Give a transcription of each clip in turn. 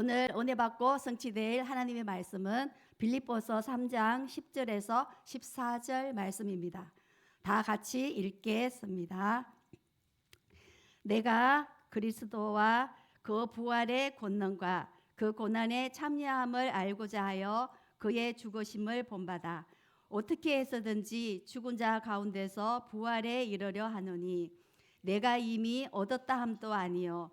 오늘 은혜 받고 성취될 하나님의 말씀은 빌립보서 3장 10절에서 14절 말씀입니다. 다 같이 읽겠습니다. 내가 그리스도와 그 부활의 권능과 그 고난의 참여함을 알고자 하여 그의 죽으심을 본받아 어떻게 해서든지 죽은 자 가운데서 부활에 이르려 하노니 내가 이미 얻었다 함도 아니요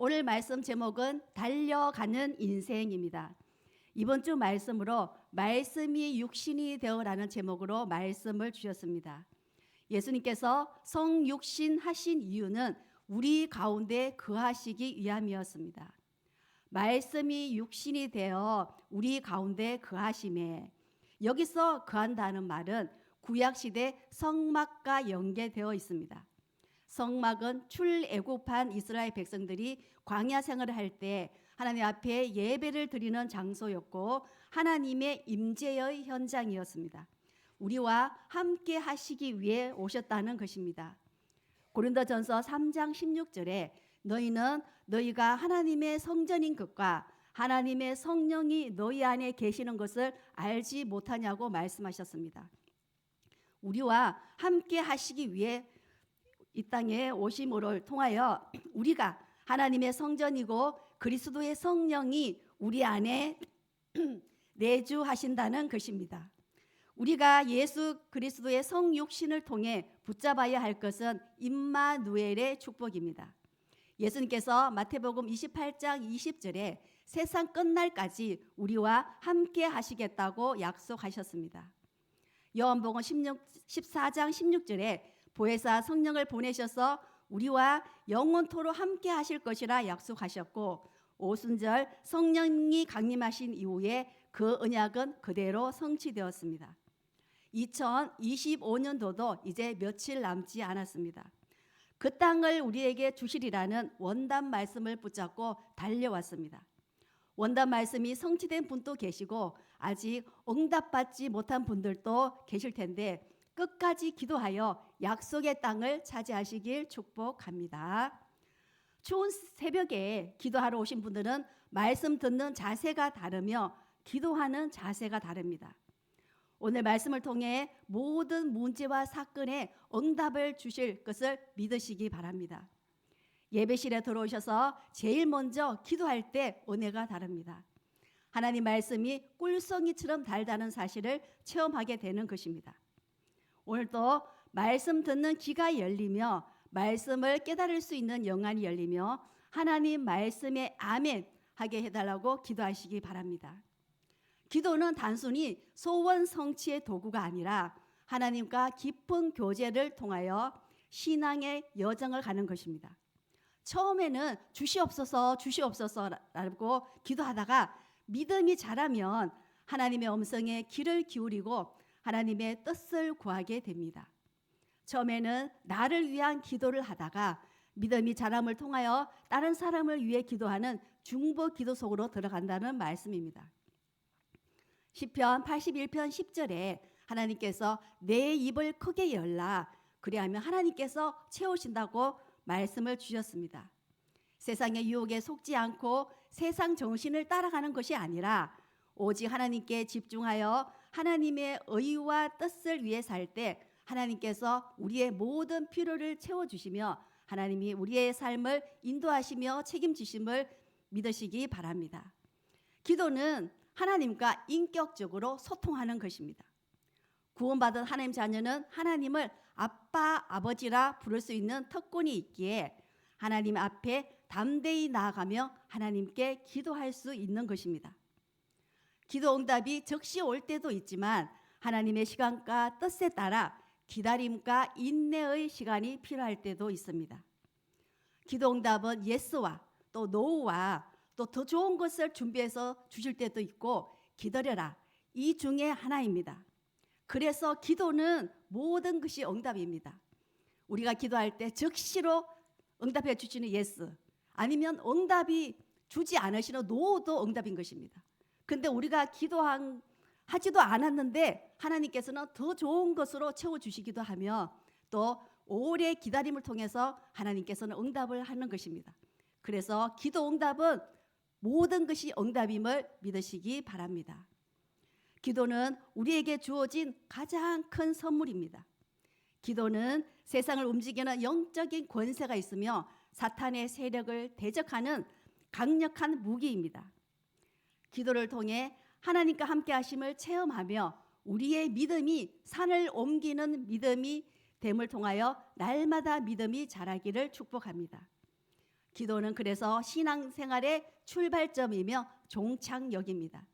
오늘 말씀 제목은 달려가는 인생입니다. 이번 주 말씀으로 말씀이 육신이 되어라는 제목으로 말씀을 주셨습니다. 예수님께서 성육신 하신 이유는 우리 가운데 거하시기 위함이었습니다. 말씀이 육신이 되어 우리 가운데 거하심에 여기서 거한다는 말은 구약 시대 성막과 연계되어 있습니다. 성막은 출애굽한 이스라엘 백성들이 광야 생활을 할 때 하나님 앞에 예배를 드리는 장소였고 하나님의 임재의 현장이었습니다. 우리와 함께 하시기 위해 오셨다는 것입니다. 고린도전서 3장 16절에 너희는 너희가 하나님의 성전인 것과 하나님의 성령이 너희 안에 계시는 것을 알지 못하냐고 말씀하셨습니다. 우리와 함께 하시기 위해 이 땅에 오심을 통하여 우리가 하나님의 성전이고 그리스도의 성령이 우리 안에 내주하신다는 것입니다. 우리가 예수 그리스도의 성육신을 통해 붙잡아야 할 것은 임마누엘의 축복입니다. 예수님께서 마태복음 28장 20절에 세상 끝날까지 우리와 함께 하시겠다고 약속하셨습니다. 요한복음 16, 14장 16절에 보혜사 성령을 보내셔서 우리와 영원토록 함께 하실 것이라 약속하셨고 오순절 성령이 강림하신 이후에 그 언약은 그대로 성취되었습니다. 2025년도도 이제 며칠 남지 않았습니다. 그 땅을 우리에게 주시리라는 원단 말씀을 붙잡고 달려왔습니다. 원단 말씀이 성취된 분도 계시고 아직 응답받지 못한 분들도 계실 텐데 끝까지 기도하여 약속의 땅을 차지하시길 축복합니다. 추운 새벽에 기도하러 오신 분들은 말씀 듣는 자세가 다르며 기도하는 자세가 다릅니다. 오늘 말씀을 통해 모든 문제와 사건에 응답을 주실 것을 믿으시기 바랍니다. 예배실에 들어오셔서 제일 먼저 기도할 때 은혜가 다릅니다. 하나님 말씀이 꿀송이처럼 달다는 사실을 체험하게 되는 것입니다. 오늘도 말씀 듣는 귀가 열리며 말씀을 깨달을 수 있는 영안이 열리며 하나님 말씀에 아멘 하게 해달라고 기도하시기 바랍니다. 기도는 단순히 소원 성취의 도구가 아니라 하나님과 깊은 교제를 통하여 신앙의 여정을 가는 것입니다. 처음에는 주시옵소서 주시옵소서라고 기도하다가 믿음이 자라면 하나님의 음성에 귀를 기울이고 하나님의 뜻을 구하게 됩니다. 처음에는 나를 위한 기도를 하다가 믿음이 자람을 통하여 다른 사람을 위해 기도하는 중보 기도 속으로 들어간다는 말씀입니다. 시편 81편 10절에 하나님께서 내 입을 크게 열라 그리하면 하나님께서 채우신다고 말씀을 주셨습니다. 세상의 유혹에 속지 않고 세상 정신을 따라가는 것이 아니라 오직 하나님께 집중하여 하나님의 의와 뜻을 위해 살 때 하나님께서 우리의 모든 필요를 채워 주시며 하나님이 우리의 삶을 인도하시며 책임지심을 믿으시기 바랍니다. 기도는 하나님과 인격적으로 소통하는 것입니다. 구원받은 하나님 자녀는 하나님을 아빠, 아버지라 부를 수 있는 특권이 있기에 하나님 앞에 담대히 나아가며 하나님께 기도할 수 있는 것입니다. 기도 응답이 즉시 올 때도 있지만 하나님의 시간과 뜻에 따라 기다림과 인내의 시간이 필요할 때도 있습니다. 기도 응답은 예스와 또 노우와 또 더 좋은 것을 준비해서 주실 때도 있고 기다려라. 이 중에 하나입니다. 그래서 기도는 모든 것이 응답입니다. 우리가 기도할 때 즉시로 응답해 주시는 예스 아니면 응답이 주지 않으시는 노도 응답인 것입니다. 근데 우리가 기도한 하지도 않았는데 하나님께서는 더 좋은 것으로 채워 주시기도 하며 또 오래 기다림을 통해서 하나님께서는 응답을 하는 것입니다. 그래서 기도 응답은 모든 것이 응답임을 믿으시기 바랍니다. 기도는 우리에게 주어진 가장 큰 선물입니다. 기도는 세상을 움직이는 영적인 권세가 있으며 사탄의 세력을 대적하는 강력한 무기입니다. 기도를 통해 하나님과 함께 하심을 체험하며 우리의 믿음이 산을 옮기는 믿음이 됨을 통하여 날마다 믿음이 자라기를 축복합니다. 기도는 그래서 신앙생활의 출발점이며 종착역입니다.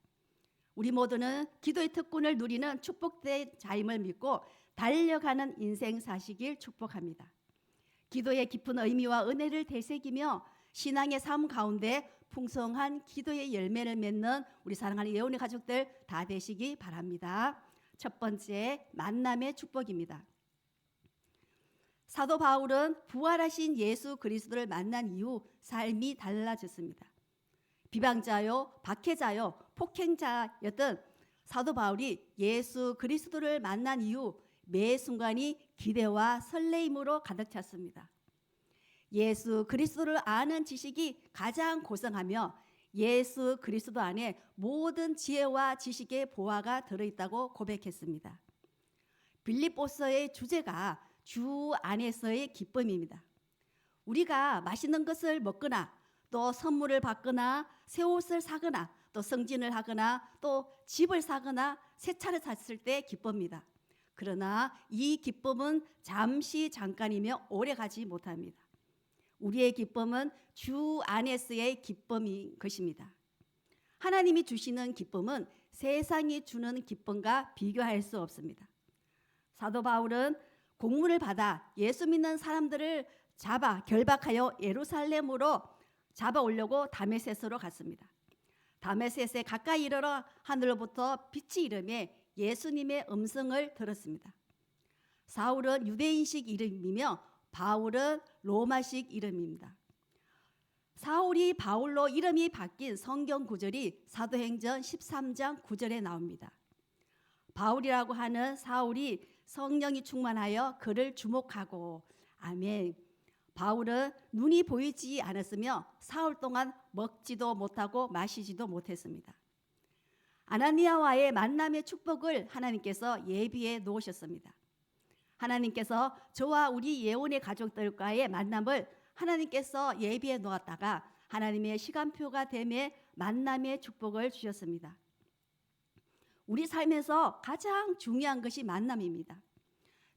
우리 모두는 기도의 특권을 누리는 축복된 자임을 믿고 달려가는 인생 사시길 축복합니다. 기도의 깊은 의미와 은혜를 되새기며 신앙의 삶 가운데 풍성한 기도의 열매를 맺는 우리 사랑하는 예언의 가족들 다 되시기 바랍니다. 첫 번째 만남의 축복입니다. 사도 바울은 부활하신 예수 그리스도를 만난 이후 삶이 달라졌습니다. 비방자요, 박해자요, 폭행자였던 사도 바울이 예수 그리스도를 만난 이후 매 순간이 기대와 설레임으로 가득 찼습니다. 예수 그리스도를 아는 지식이 가장 고상하며 예수 그리스도 안에 모든 지혜와 지식의 보화가 들어있다고 고백했습니다. 빌립보서의 주제가 주 안에서의 기쁨입니다. 우리가 맛있는 것을 먹거나 또 선물을 받거나 새 옷을 사거나 또 성진을 하거나 또 집을 사거나 새 차를 샀을 때 기쁩니다. 그러나 이 기쁨은 잠시 잠깐이며 오래 가지 못합니다. 우리의 기쁨은 주 안에서의 기쁨인 것입니다. 하나님이 주시는 기쁨은 세상이 주는 기쁨과 비교할 수 없습니다. 사도 바울은 공문을 받아 예수 믿는 사람들을 잡아 결박하여 예루살렘으로 잡아오려고 다메세스로 갔습니다. 다메세스에 가까이 이르러 하늘로부터 빛이 이름에 예수님의 음성을 들었습니다. 사울은 유대인식 이름이며 바울은 로마식 이름입니다. 사울이 바울로 이름이 바뀐 성경 구절이 사도행전 13장 9절에 나옵니다. 바울이라고 하는 사울이 성령이 충만하여 그를 주목하고 아멘. 바울은 눈이 보이지 않았으며 사흘 동안 먹지도 못하고 마시지도 못했습니다. 아나니아와의 만남의 축복을 하나님께서 예비해 놓으셨습니다. 하나님께서 저와 우리 예언의 가족들과의 만남을 하나님께서 예비해 놓았다가 하나님의 시간표가 됨에 만남의 축복을 주셨습니다. 우리 삶에서 가장 중요한 것이 만남입니다.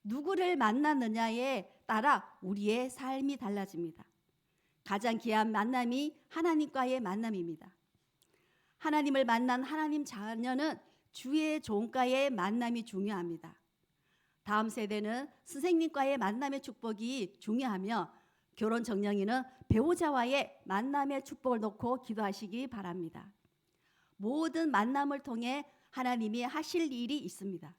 누구를 만났느냐에 따라 우리의 삶이 달라집니다. 가장 귀한 만남이 하나님과의 만남입니다. 하나님을 만난 하나님 자녀는 주의 종과의 만남이 중요합니다. 다음 세대는 선생님과의 만남의 축복이 중요하며 결혼 정령이는 배우자와의 만남의 축복을 놓고 기도하시기 바랍니다. 모든 만남을 통해 하나님이 하실 일이 있습니다.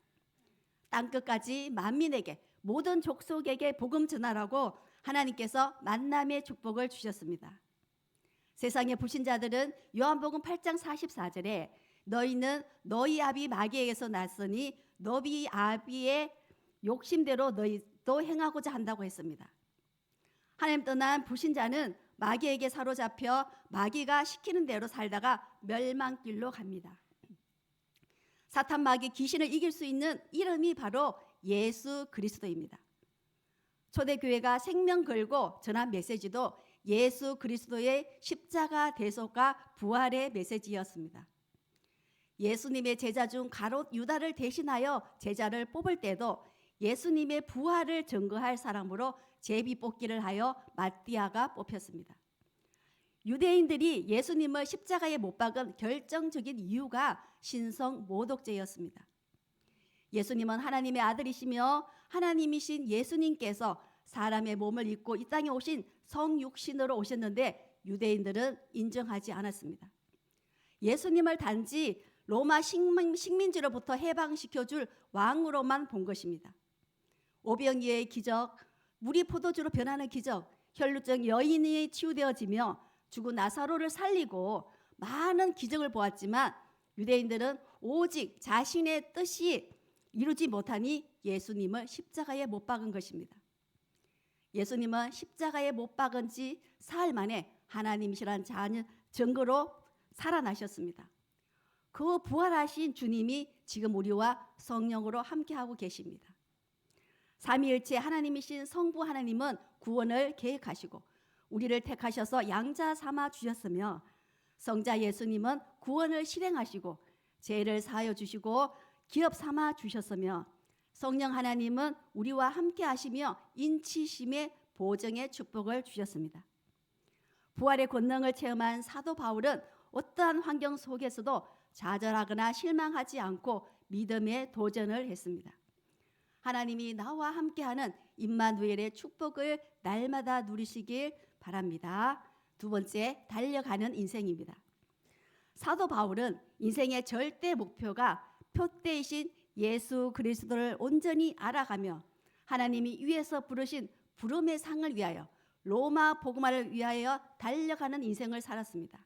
땅 끝까지 만민에게 모든 족속에게 복음 전하라고 하나님께서 만남의 축복을 주셨습니다. 세상의 불신자들은 요한복음 8장 44절에 너희는 너희 아비 마귀에게서 났으니 너희 아비의 욕심대로 너희도 행하고자 한다고 했습니다. 하나님 떠난 불신자는 마귀에게 사로잡혀 마귀가 시키는 대로 살다가 멸망길로 갑니다. 사탄 마귀 귀신을 이길 수 있는 이름이 바로 예수 그리스도입니다. 초대교회가 생명 걸고 전한 메시지도 예수 그리스도의 십자가 대속과 부활의 메시지였습니다. 예수님의 제자 중 가롯 유다를 대신하여 제자를 뽑을 때도 예수님의 부활을 증거할 사람으로 제비 뽑기를 하여 마띠아가 뽑혔습니다. 유대인들이 예수님을 십자가에 못 박은 결정적인 이유가 신성 모독죄였습니다. 예수님은 하나님의 아들이시며 하나님이신 예수님께서 사람의 몸을 입고 이 땅에 오신 성육신으로 오셨는데 유대인들은 인정하지 않았습니다. 예수님을 단지 로마 식민, 식민지로부터 해방시켜줄 왕으로만 본 것입니다. 오병이의 기적, 물이 포도주로 변하는 기적, 혈루증 여인이 치유되어지며 죽은 나사로를 살리고 많은 기적을 보았지만 유대인들은 오직 자신의 뜻이 이루지 못하니 예수님을 십자가에 못 박은 것입니다. 예수님은 십자가에 못 박은 지 사흘 만에 하나님이시란 자녀 증거로 살아나셨습니다. 그 부활하신 주님이 지금 우리와 성령으로 함께하고 계십니다. 삼위일체 하나님이신 성부 하나님은 구원을 계획하시고 우리를 택하셔서 양자 삼아 주셨으며 성자 예수님은 구원을 실행하시고 죄를 사하여 주시고 기업 삼아 주셨으며 성령 하나님은 우리와 함께 하시며 인치심의 보정의 축복을 주셨습니다. 부활의 권능을 체험한 사도 바울은 어떠한 환경 속에서도 좌절하거나 실망하지 않고 믿음의 도전을 했습니다. 하나님이 나와 함께하는 임마누엘의 축복을 날마다 누리시길 바랍니다. 두 번째, 달려가는 인생입니다. 사도 바울은 인생의 절대 목표가 표대이신 예수 그리스도를 온전히 알아가며 하나님이 위에서 부르신 부름의 상을 위하여 로마 복음화를 위하여 달려가는 인생을 살았습니다.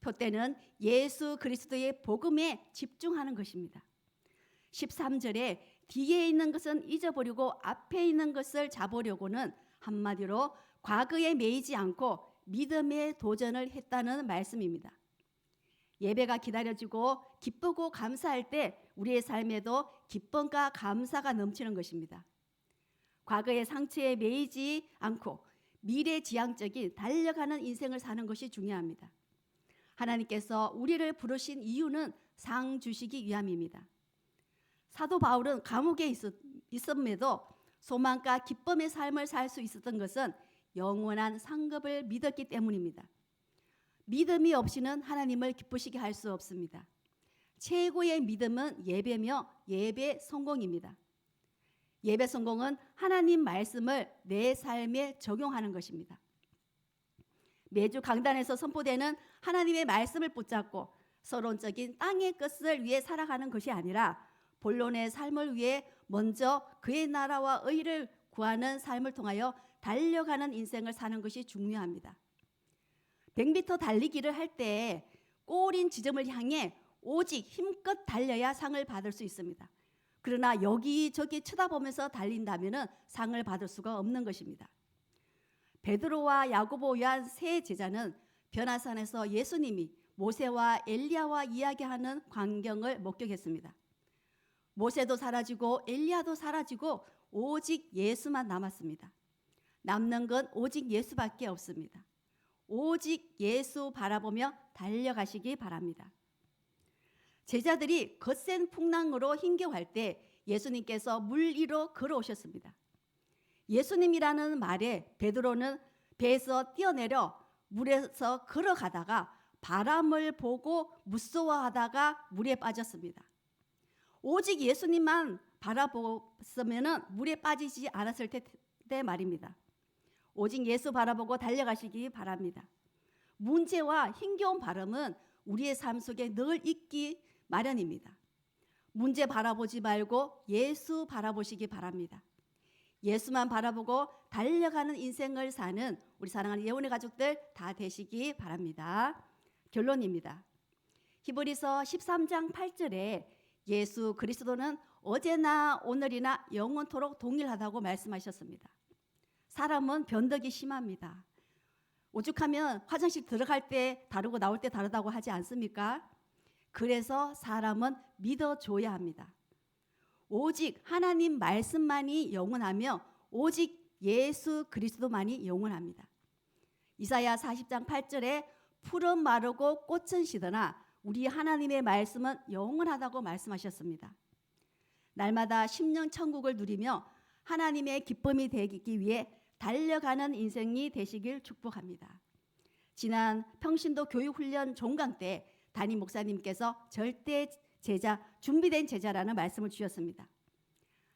표대는 예수 그리스도의 복음에 집중하는 것입니다. 13절에 뒤에 있는 것은 잊어버리고 앞에 있는 것을 잡으려고는 한마디로 과거에 매이지 않고 믿음의 도전을 했다는 말씀입니다. 예배가 기다려지고 기쁘고 감사할 때 우리의 삶에도 기쁨과 감사가 넘치는 것입니다. 과거의 상처에 매이지 않고 미래 지향적인 달려가는 인생을 사는 것이 중요합니다. 하나님께서 우리를 부르신 이유는 상 주시기 위함입니다. 사도 바울은 감옥에 있었, 있음에도 소망과 기쁨의 삶을 살 수 있었던 것은 영원한 상급을 믿었기 때문입니다. 믿음이 없이는 하나님을 기쁘시게 할 수 없습니다. 최고의 믿음은 예배며 예배 성공입니다. 예배 성공은 하나님 말씀을 내 삶에 적용하는 것입니다. 매주 강단에서 선포되는 하나님의 말씀을 붙잡고 서론적인 땅의 것을 위해 살아가는 것이 아니라 본론의 삶을 위해 먼저 그의 나라와 의를 구하는 삶을 통하여 달려가는 인생을 사는 것이 중요합니다. 100m 달리기를 할 때 꼬린 지점을 향해 오직 힘껏 달려야 상을 받을 수 있습니다. 그러나 여기저기 쳐다보면서 달린다면 상을 받을 수가 없는 것입니다. 베드로와 야고보 요한 세 제자는 변화산에서 예수님이 모세와 엘리야와 이야기하는 광경을 목격했습니다. 모세도 사라지고 엘리야도 사라지고 오직 예수만 남았습니다. 남는 건 오직 예수밖에 없습니다. 오직 예수 바라보며 달려가시기 바랍니다. 제자들이 거센 풍랑으로 힘겨워할 때 예수님께서 물 위로 걸어오셨습니다. 예수님이라는 말에 베드로는 배에서 뛰어내려 물에서 걸어가다가 바람을 보고 무서워하다가 물에 빠졌습니다. 오직 예수님만 바라봤으면 물에 빠지지 않았을 때 말입니다. 오직 예수 바라보고 달려가시기 바랍니다. 문제와 힘겨운 바람은 우리의 삶 속에 늘 있기 마련입니다. 문제 바라보지 말고 예수 바라보시기 바랍니다. 예수만 바라보고 달려가는 인생을 사는 우리 사랑하는 예원의 가족들 다 되시기 바랍니다. 결론입니다. 히브리서 13장 8절에 예수 그리스도는 어제나 오늘이나 영원토록 동일하다고 말씀하셨습니다. 사람은 변덕이 심합니다. 오죽하면 화장실 들어갈 때 다르고 나올 때 다르다고 하지 않습니까? 그래서 사람은 믿어줘야 합니다. 오직 하나님 말씀만이 영원하며 오직 예수 그리스도만이 영원합니다. 이사야 40장 8절에 풀은 마르고 꽃은 시드나 우리 하나님의 말씀은 영원하다고 말씀하셨습니다. 날마다 심령 천국을 누리며 하나님의 기쁨이 되기 위해 달려가는 인생이 되시길 축복합니다. 지난 평신도 교육훈련 종강 때 담임 목사님께서 절대 제자, 준비된 제자라는 말씀을 주셨습니다.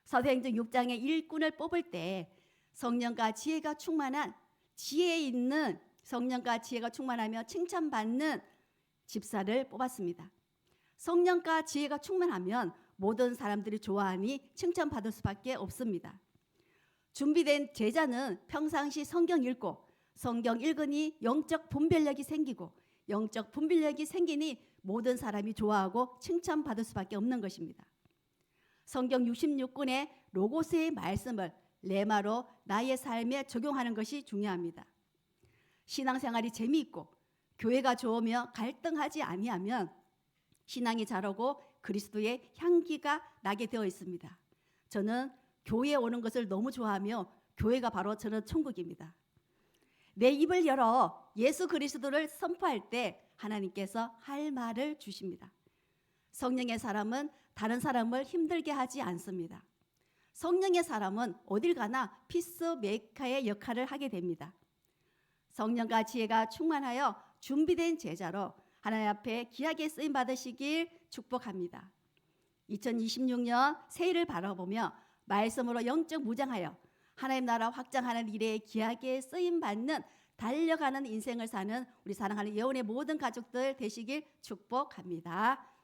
사도행전 6장의 일꾼을 뽑을 때 성령과 지혜가 충만한 지혜 있는 성령과 지혜가 충만하며 칭찬받는 집사를 뽑았습니다. 성령과 지혜가 충만하면 모든 사람들이 좋아하니 칭찬받을 수밖에 없습니다. 준비된 제자는 평상시 성경 읽고 성경 읽으니 영적 분별력이 생기고 영적 분별력이 생기니 모든 사람이 좋아하고 칭찬받을 수밖에 없는 것입니다. 성경 66권의 로고스의 말씀을 레마로 나의 삶에 적용하는 것이 중요합니다. 신앙생활이 재미있고 교회가 좋으며 갈등하지 아니하면 신앙이 자라고 그리스도의 향기가 나게 되어 있습니다. 저는 교회에 오는 것을 너무 좋아하며 교회가 바로 저는 천국입니다. 내 입을 열어 예수 그리스도를 선포할 때 하나님께서 할 말을 주십니다. 성령의 사람은 다른 사람을 힘들게 하지 않습니다. 성령의 사람은 어딜 가나 피스 메이커의 역할을 하게 됩니다. 성령과 지혜가 충만하여 준비된 제자로 하나님 앞에 귀하게 쓰임 받으시길 축복합니다. 2026년 새해를 바라보며 말씀으로 영적 무장하여 하나님 나라 확장하는 일에 귀하게 쓰임 받는 달려가는 인생을 사는 우리 사랑하는 예원의 모든 가족들 되시길 축복합니다.